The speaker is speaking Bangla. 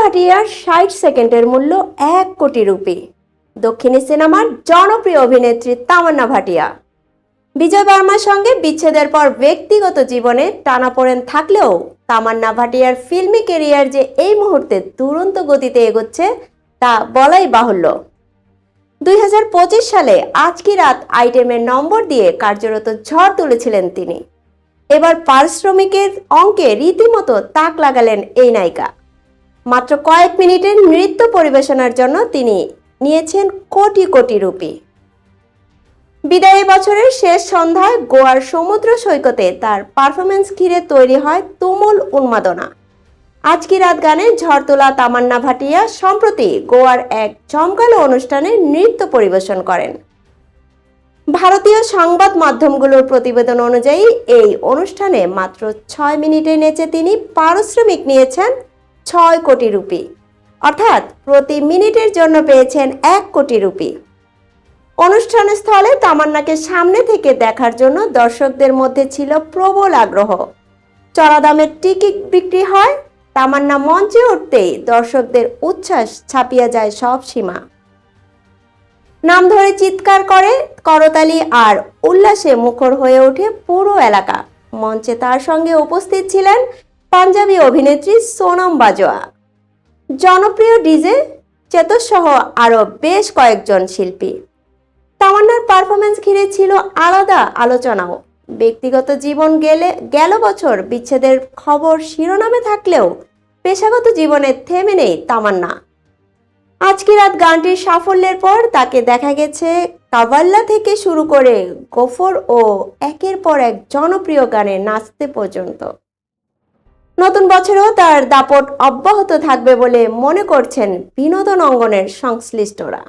ভাটিয়ার ষাট সেকেন্ডের মূল্য এক কোটি রুপি। দক্ষিণী সিনেমার জনপ্রিয় অভিনেত্রী তামান্না ভাটিয়া। বিজয় বর্মার সঙ্গে বিচ্ছেদের পর ব্যক্তিগত জীবনে টানাপোড়েন থাকলেও তামান্না ভাটিয়ার ফিল্মি কেরিয়ার যে এই মুহূর্তে দুরন্ত গতিতে এগোচ্ছে, তা বলাই বাহুল্য। দুই হাজার পঁচিশ সালে আজকি রাত আইটেমের নম্বর দিয়ে কার্যরত ঝড় তুলেছিলেন তিনি। এবার পারিশ্রমিকের অঙ্কে রীতিমতো তাক লাগালেন এই নায়িকা। মাত্র কয়েক মিনিটের নৃত্য পরিবেশনার জন্য তিনি নিয়েছেন কোটি কোটি রুপি। বিদায়ী বছরের শেষ সন্ধ্যায় গোয়ার সমুদ্র সৈকতে তার পারফরমেন্স ঘিরে তৈরি হয় তুমুল উন্মাদনা। আজকি রাত গানে ঝড় তোলা তামান্না ভাটিয়া সম্প্রতি গোয়ার এক জমকালো অনুষ্ঠানে নৃত্য পরিবেশন করেন। ভারতীয় সংবাদ মাধ্যমগুলোর প্রতিবেদন অনুযায়ী এই অনুষ্ঠানে মাত্র ছয় মিনিটে নেচে তিনি পারিশ্রমিক নিয়েছেন ছয় কোটি রুপি। অর্থাৎ প্রতি মিনিটের জন্য পেয়েছেন এক কোটি রুপি। অনুষ্ঠান স্থলে তামান্নাকে সামনে থেকে দেখার জন্য দর্শকদের মধ্যে ছিল প্রবল আগ্রহ। চড়া দামের টিকিট বিক্রি হয়, তামান্না মঞ্চে উঠতেই দর্শকদের উচ্ছ্বাস ছাপিয়ে যায় সব সীমা। নাম ধরে চিৎকার করে করতালি আর উল্লাসে মুখর হয়ে ওঠে পুরো এলাকা। মঞ্চে তার সঙ্গে উপস্থিত ছিলেন পাঞ্জাবি অভিনেত্রী সোনম বাজোয়া জনপ্রিয় ডিজে চেতসহ আরও বেশ কয়েকজন শিল্পী। তামান্নার পারফরমেন্স ঘিরে ছিল আলাদা আলোচনাও। ব্যক্তিগত জীবন গেলে, গেল বছর বিচ্ছেদের খবর শিরোনামে থাকলেও পেশাগত জীবনে থেমে নেই তামান্না। আজকে রাত গানটির সাফল্যের পর তাকে দেখা গেছে কাভাল্লা থেকে শুরু করে গফর ও একের পর এক জনপ্রিয় গানে নাচতে পর্যন্ত। নতুন বছরেও তার দাপট অব্যাহত থাকবে বলে মনে করছেন বিনোদন অঙ্গনের সংশ্লিষ্টরা।